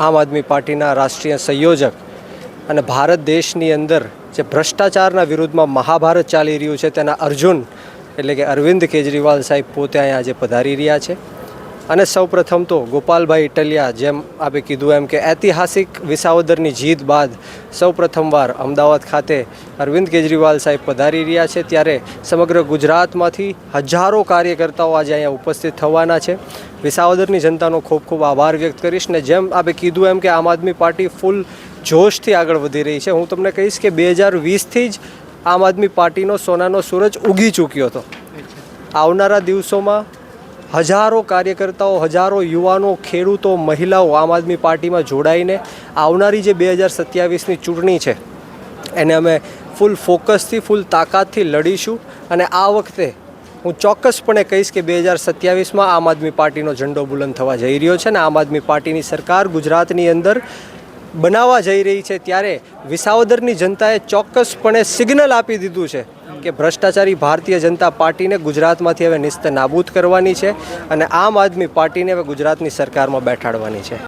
આમ આદમી પાર્ટીના રાષ્ટ્રીય સંયોજક અને ભારત દેશની અંદર જે ભ્રષ્ટાચારના વિરુદ્ધમાં મહાભારત ચાલી રહ્યું છે તેના અર્જુન, એટલે કે અરવિંદ કેજરીવાલ સાહેબ પોતે અહીંયા આજે પધારી રહ્યા છે. અને સૌપ્રથમ તો ગોપાલભાઈ ઇટલિયા જેમ આપે કીધું એમ કે ઐતિહાસિક વિસાવદરની જીત બાદ સૌપ્રથમવાર અમદાવાદ ખાતે અરવિંદ કેજરીવાલ સાહેબ પધારી રહ્યા છે. ત્યારે સમગ્ર ગુજરાતમાંથી હજારો કાર્યકર્તાઓ આજે અહીંયા ઉપસ્થિત થવાના છે. વિસાવદરની જનતાનો ખૂબ ખૂબ આભાર વ્યક્ત કરીશ ને જેમ આપે કીધું એમ કે આમ આદમી પાર્ટી ફૂલ જોશથી આગળ વધી રહી છે. હું તમને કહીશ કે બે હજાર વીસથી જ આમ આદમી પાર્ટીનો સોનાનો સૂરજ ઉગી ચૂક્યો હતો. આવનારા દિવસોમાં હજારો કાર્યકર્તાઓ, હજારો યુવાનો, ખેડૂતો, મહિલાઓ આમ આદમી પાર્ટીમાં જોડાઈને આવનારી જે બે હજાર સત્યાવીસની ચૂંટણી છે, એને અમે ફૂલ ફોકસથી ફૂલ તાકાતથી લડીશું અને આ વખતે હું ચોક્કસપણે કહીશ કે બે હજાર સત્યાવીસમાં આમ આદમી પાર્ટીનો ઝંડો બુલંદ થવા જઈ રહ્યો છે ને આમ આદમી પાર્ટીની સરકાર ગુજરાતની અંદર બનાવવા જઈ રહી છે ત્યારે વિસાવદરની જનતાએ ચોક્કસપણે સિગ્નલ આપી દીધું છે કે ભ્રષ્ટાચારી ભારતીય જનતા પાર્ટીને ગુજરાતમાંથી હવે નિસ્ત નાબૂદ કરવાની છે અને આમ આદમી પાર્ટીને હવે ગુજરાતની સરકારમાં બેઠાડવાની છે.